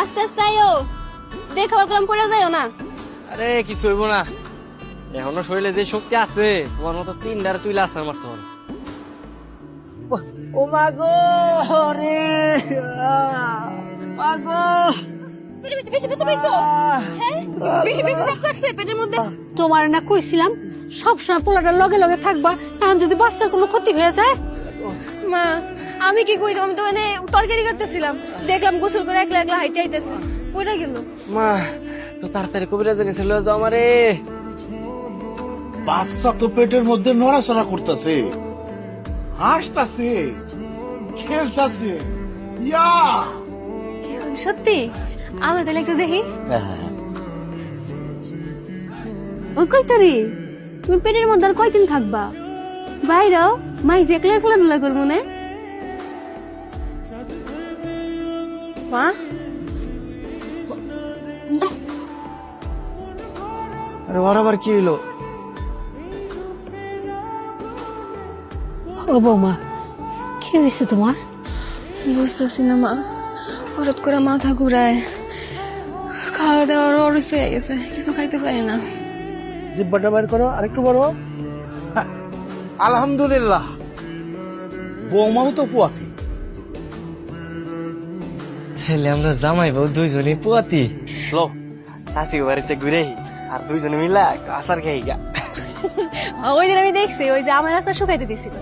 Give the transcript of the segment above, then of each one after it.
আস্তে আস্তে আইও দেখ খাবার কলম করে যাইও না। আরে কিছু হইব না। এখনও শরীরে যে শক্তি আছে তোমার মতো তিনটার তুই লাস্টার মারতে পারো ও মাগো রে মাগো পেটে পেটে বেশি পেটে বেশি। হ্যাঁ তোমার না কইছিলাম সবসময় পোলাটার লগে লগে থাকবা এখন যদি বাচ্চার কোনো ক্ষতি হয়ে যায়। মা আমি কি কইতাম? আমি তো মানে তরকারি করতেছিলাম। দেখলাম গোসল করে একলা একলা হাইটে আইতেছে। গেল? মা তো তাড়াতাড়ি কবিরাজের কাছে লয়ে যাও আমারে। বাচ্চা তো পেটের মধ্যে নড়াচড়া করতেছে। হাসতাছে খেলতাছে। ইয়া! সত্যি? আমি তাহলে একটু দেখি। ওই কইতারি তুমি পেটের মধ্যে আর কয়দিন থাকবা? বাইরেও মাই যে একলা একলা দুলা করব না? মা? আরে ওর আবার কি হইল? ও বৌমা কি হয়েছে তোমার? বুঝতেছি না মা। হঠাৎ করে মাথা ঘুরায়। খাওয়া দাওয়ার অরসে হয়ে গেছে কিছু খাইতে পারি না। জিব্বাটা বের করো আরেকটু বড় আলহামদুলিল্লাহ। বৌমাও তো পুয়াতি। তাহলে আমরা জামাই বউ দুইজনই পুয়াতি। লো চাচি বাড়িতে ঘুরে আর দুইজনে মিলা আচার খাই গা। ওই দিন আমি দেখছি ওই যে আমার রাস্তা শুকাইতে দিছিল।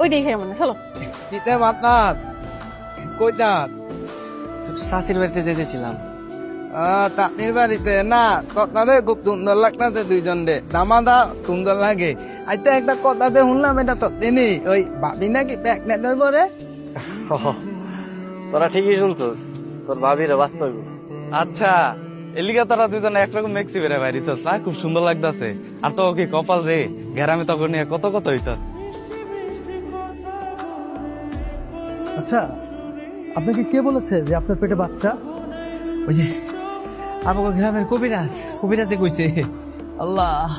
ওই দেখে মনে চলো। দিতে মাতনাথ কই যান? চাচির বাড়িতে যেতেছিলাম। তাঁতির বাড়িতে। না কথাতে খুব সুন্দর লাগতেছে দুইজন রে। দামাদা সুন্দর লাগে। আইতে একটা কথাতে শুনলাম এটা তো তিনি ওই ভাবি নাকি প্রেগনেন্ট হয়ে পড়ে তোরা ঠিকই শুনছস। তোর ভাবির বাচ্চা আচ্ছা এলিগা তারা দুজন একরকম মেক্সি বেড়ে বাইরিছস না? খুব সুন্দর লাগতাছে। আর তো কি কপাল রে গ্রামে তখন নিয়ে কত কত হইতাস আচ্ছা আপনাকে কে বলেছে যে আপনার পেটে বাচ্চা? ওই যে আমাকে গ্রামের কবিরাজ কবিরাজে কইছে। আল্লাহ।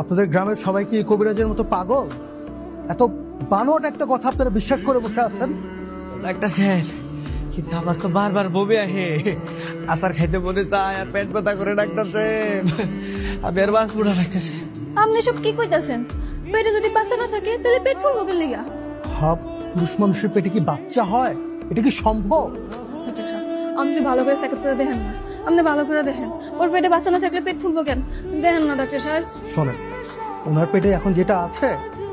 আপনাদের গ্রামের সবাই কি কবিরাজের মতো পাগল? এত বানোয়াট একটা কথা আপনারা বিশ্বাস করে বসে আছেন? একটা শেখ কিন্তু আমার তো বারবার বমি আহে। আচার খাইতে মনে চায় আর পেট ব্যথা করে ডাকতেছে। আমি আর বাস পুরা লাগতেছে আপনি সব কি কইতাছেন? পেটে যদি বাচ্চা না থাকে তাহলে পেট ফুলবো কেন লিগা? হব পুরুষ মানুষের পেটে কি বাচ্চা হয়? এটা কি সম্ভব? আপনি ভালো করে চেকআপ করে দেখেন না। আপনি ভালো করে দেখেন। ওর পেটে বাচ্চা না থাকলে পেট ফুলবো কেন? দেখেন না ডাক্তার সাহেব। শোনেন ওনার পেটে এখন যেটা আছে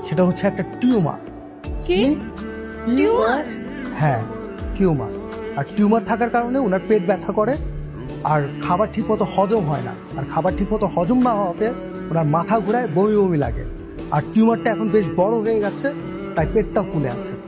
সেটা হচ্ছে একটা টিউমার। কি? টিউমার? হ্যাঁ টিউমার। আর টিউমার থাকার কারণে ওনার পেট ব্যথা করে, আর খাবার ঠিকমতো হজম হয় না। আর খাবার ঠিকমতো হজম না হওয়াতে ওনার মাথা ঘুরায় বমি বমি লাগে। আর টিউমারটা এখন বেশ বড় হয়ে গেছে, তাই পেটটা ফুলে আছে।